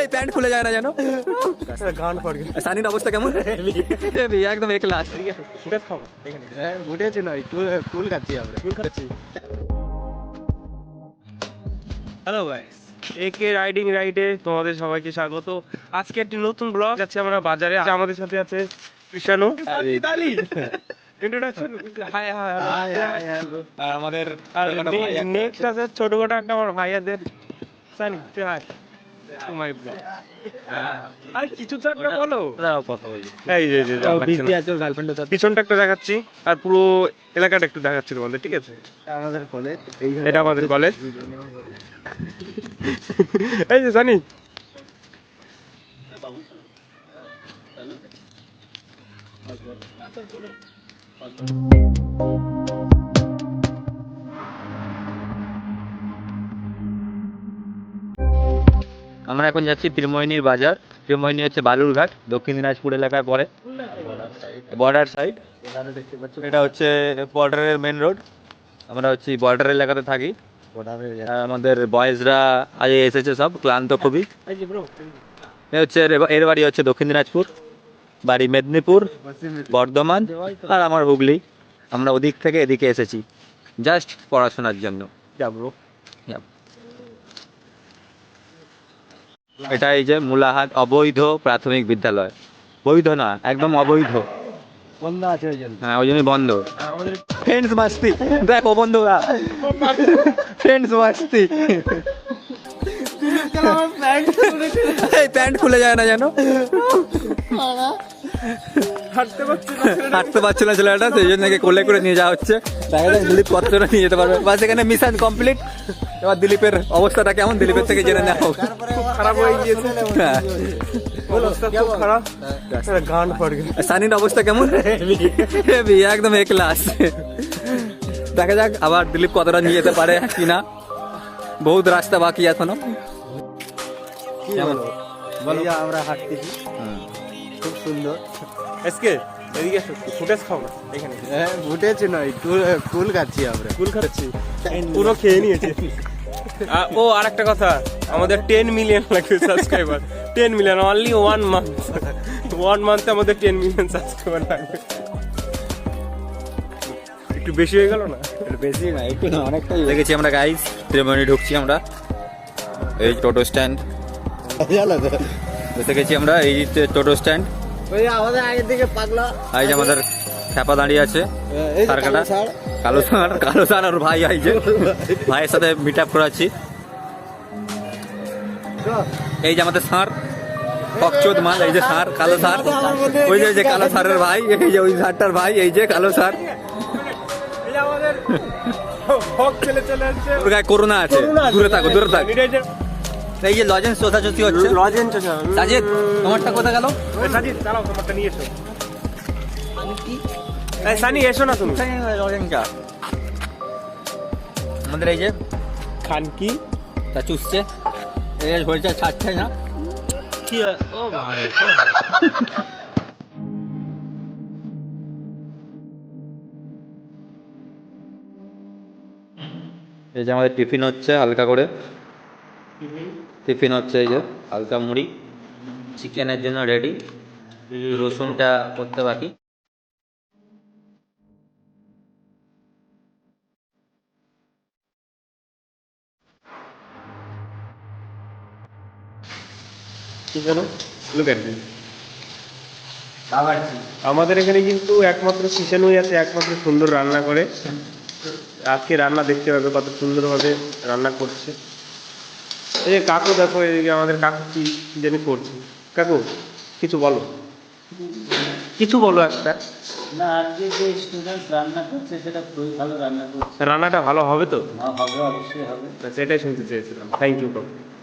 এই প্যান্ট খুলে যায় না জানো গান পড়। সানির অবস্থা কেমন? একদম এক খাব নয় কুল কুল খাচ্ছি আমরা। ফুল খাচ্ছি হ্যালো গাইস একে রাইডিং রাইডে তোমাদের সবাইকে স্বাগত। আজকে একটি নতুন ব্লগ যাচ্ছে আমরা বাজারে। আমাদের সাথে আছে হাই আর। আমাদের আর নেক্সট আছে। ছোটখাটো একটা আমার ভাইয়াদের। সানি হাই মাই ব্লগ আর কিছু তো একটা বলো। কথা বলি। এই যে যে পিছনটা একটু দেখাচ্ছি আর পুরো এলাকাটা একটু দেখাচ্ছি তোমাদের ঠিক আছে? আমাদের কলেজ এটা আমাদের কলেজ এই যে জানি আমরা এখন যাচ্ছি ত্রিমোহিনীর বাজার। ত্রিমোহিনী হচ্ছে বালুরঘাট দক্ষিণ দিনাজপুর এলাকায় পড়ে বর্ডার সাইড এটা হচ্ছে বর্ডারের মেন রোড আমরা হচ্ছে বর্ডার এলাকাতে থাকি। আমাদের বয়েজরা আজ এসেছে সব ক্লান্ত খুবই। এ হচ্ছে এর- এর বাড়ি হচ্ছে দক্ষিণ দিনাজপুর। বাড়ি মেদিনীপুর বর্ধমান আর আমার হুগলি। আমরা ওদিক থেকে এদিকে এসেছি। জাস্ট পড়াশোনার জন্য। যাব এটা এই যে মুলাহাট অবৈধ প্রাথমিক বিদ্যালয়। বৈধ না একদম অবৈধ। বন্ধ আছে ওই জন্য। হ্যাঁ ওই জন্যই বন্ধ। ফ্রেন্ডস মাস্তি দেখো বন্ধুরা। ফ্রেন্ডস মাস্তি প্যান্ট খুলে যায় না জানো হাঁটতে পারছি না হাঁটতে পারছে না ছেলেটা সেই জন্য একে কোলে করে নিয়ে যাওয়া হচ্ছে। দেখা দিলীপ কতটা নিয়ে যেতে পারবে। বাস এখানে মিশন কমপ্লিট এবার দিলীপের অবস্থাটা কেমন? দিলীপের থেকে জেনে নেওয়া হোক। খারাপ হয়ে গিয়েছে। হ্যাঁ। সানির অবস্থা কেমন? একদম এ ক্লাস দেখা যাক আবার দিলীপ কতটা নিয়ে যেতে পারে কি না বহুত রাস্তা বাকি এখনও। কেমন? আমরা হাঁটতেছি। খুব সুন্দর। এসকে এদিকে এসো ফুটেজ খাও না এখানে। হ্যাঁ উঠেছে নয় কুল খাচ্ছি আমরা। কুল খাচ্ছি পুরো খেয়ে নিয়েছে। ও আর একটা কথা আমাদের টেন মিলিয়ন লাগবে subscriber ten million only one month one মান্থে আমাদের টেন মিলিয়ন সাবস্ক্রাইবার লাগবে। একটু বেশি হয়ে গেল না? বেশি না একটু না অনেকটাই দেখেছি আমরা গাইস ত্রিমণি ঢুকছি আমরা। এই টোটো স্ট্যান্ড গেছি। আমরা এই যে টোটো স্ট্যান্ড এই যে আমাদের খ্যাপা দাঁড়িয়ে আছে সারকাটা কালো সার কালো সার আর ভাই আইছে ভাইয়ের সাথে মিট আপ করাচ্ছি এই যে আমাদের সার পকচোদ মাল এই যে সার কালো সার ওই যে কালো সারের ভাই এই যে ওই সারটার ভাই এই যে কালো সার করোনা আছে দূরে থাকো দূরে থাকো এই যে লজেন্স চোষাচুষি হচ্ছে। লজেন্স সাজিদ তোমারটা কোথা গেল? সাজিদ চালাও তোমারটা নিয়ে এসো। এই সানি এসো না তুমি। লজেন্সটা? আমাদের এই যে খান কি তা চুষছে। এই যে হয়েছে ছাড়ছে না। কি ও ভাই। এই যে আমাদের টিফিন হচ্ছে হালকা করে। টিফিন? হচ্ছে এই যে হালকা মুড়ি চিকেনের জন্য রেডি রসুনটা করতে বাকি। আমাদের এখানে কিন্তু একমাত্র কিষানুই আছে একমাত্র সুন্দর রান্না করে। আজকে রান্না দেখতে পাবে কত সুন্দরভাবে রান্না করছে। এই যে কাকু দেখো এদিকে আমাদের কাকু কি জানি করছে। কাকু কিছু বলো। কিছু বলো একটা। না আজকে যে স্টুডেন্ট রান্না করছে সেটা খুবই ভালো রান্না করছে। রান্নাটা ভালো হবে তো? হবে অবশ্যই হবে। সেটাই শুনতে চেয়েছিলাম। থ্যাংক ইউ কাকু।